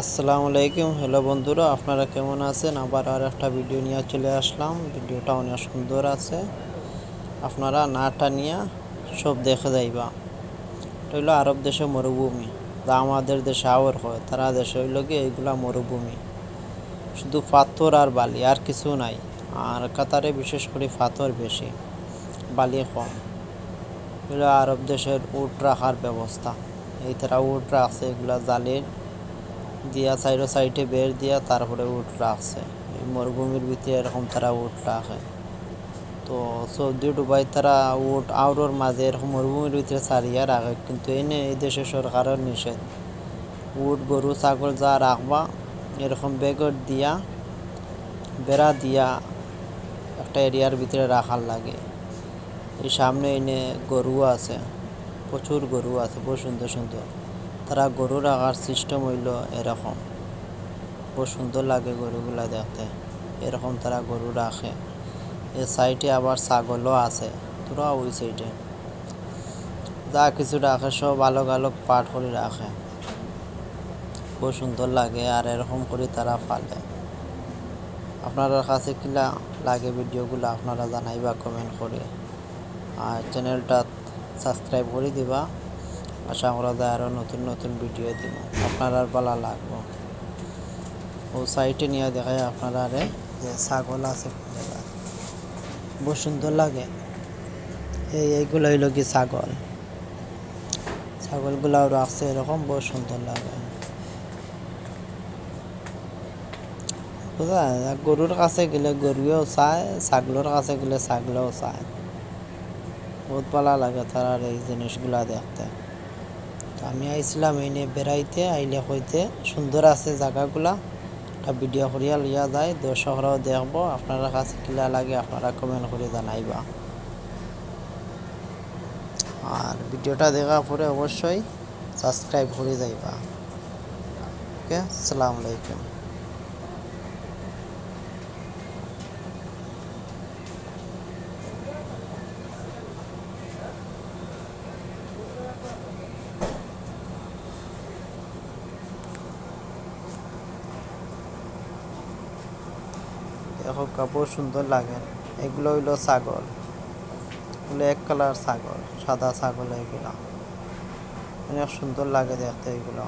আসসালামু আলাইকুম। হ্যালো বন্ধুরা, আপনারা কেমন আছেন? আবার আর একটা ভিডিও নিয়ে চলে আসলাম। ভিডিওটা অনেক সুন্দর আছে। আপনারা নাটা নিয়ে সব দেখে যাইবা। এটা হইল আরব দেশে মরুভূমি। যা আমাদের দেশে আওয়ার হয়, তারা দেশে হইল কি এইগুলা মরুভূমি। শুধু পাথর আর বালি, আর কিছু নাই। আর কাতারে বিশেষ করে পাথর বেশি, বালি কম। এগুলো আরব দেশের উট রাখার ব্যবস্থা। এই তারা উট রাখছে, এগুলা জালের দিয়া সাইডে সাইডে বের দিয়া তারপরে উট রাখছে মরুভূমির ভিতরে এরকম তারা উট রাখে তো সৌদি ডুবাই তারা উট আউরোর মাঝে এরকম মরুভূমির ভিতরে সারিয়া রাখে কিন্তু এনে এই দেশে সরকারের নিষেধ। উট গরু ছাগল যা রাখবা এরকম বেগর দিয়া বেড়া দিয়া একটা এরিয়ার ভিতরে রাখার লাগে। এই সামনে এনে গরু আছে প্রচুর গরু আছে বহু সুন্দর সুন্দর তারা গরু রাখার সিস্টেম হইল এরকম। খুব সুন্দর লাগে গরুগুলা দেখতে। এরকম তারা গরু রাখে। এ সাইডে আবার ছাগলও আছে। তোরা ওই সাইডে। যা কিছু রাখে, সব আলোক আলোক পাট করে রাখে। খুব সুন্দর লাগে আর এরকম করে তারা ফালে আপনার কাছে কিলা লাগে ভিডিওগুলো, আপনারা জানাইবা কমেন্ট করে। আর চ্যানেলটা সাবস্ক্রাইব করে দিবা। আশা করা যায় আরও নতুন নতুন ভিডিও দিব। আপনার ভালো লাগবো। ও সাইটে নিয়ে দেখায় আপনারা আরে যে ছাগল আছে বহু সুন্দর লাগে। এই এইগুলো হইল কি ছাগল? ছাগলগুলাও রাখছে এরকম বহু সুন্দর লাগে। বুঝা, গরুর কাছে গেলে গরুও চায়, ছাগলের কাছে গেলে ছাগলেও চায়। বহুত ভালো লাগে তার এই জিনিসগুলা দেখতে। তো আমি আইছিলাম এনে বেড়াইতে, আইলে হইতে সুন্দর আছে জায়গাগুলা, একটা ভিডিও করিয়া লিয়া যায় দর্শকরাও দেখব, আপনারা কাছে কিলা লাগে আপনারা কমেন্ট করে জানাইবা। আর ভিডিওটা দেখার পরে অবশ্যই সাবস্ক্রাইব করে যাইবা। ওকে, আসসালামু আলাইকুম। দেখো কাপড় সুন্দর লাগে। এগুলো হইল ছাগল। এগুলো এক কালার ছাগল, সাদা ছাগল এগুলো। অনেক সুন্দর লাগে দেখতে এগুলো।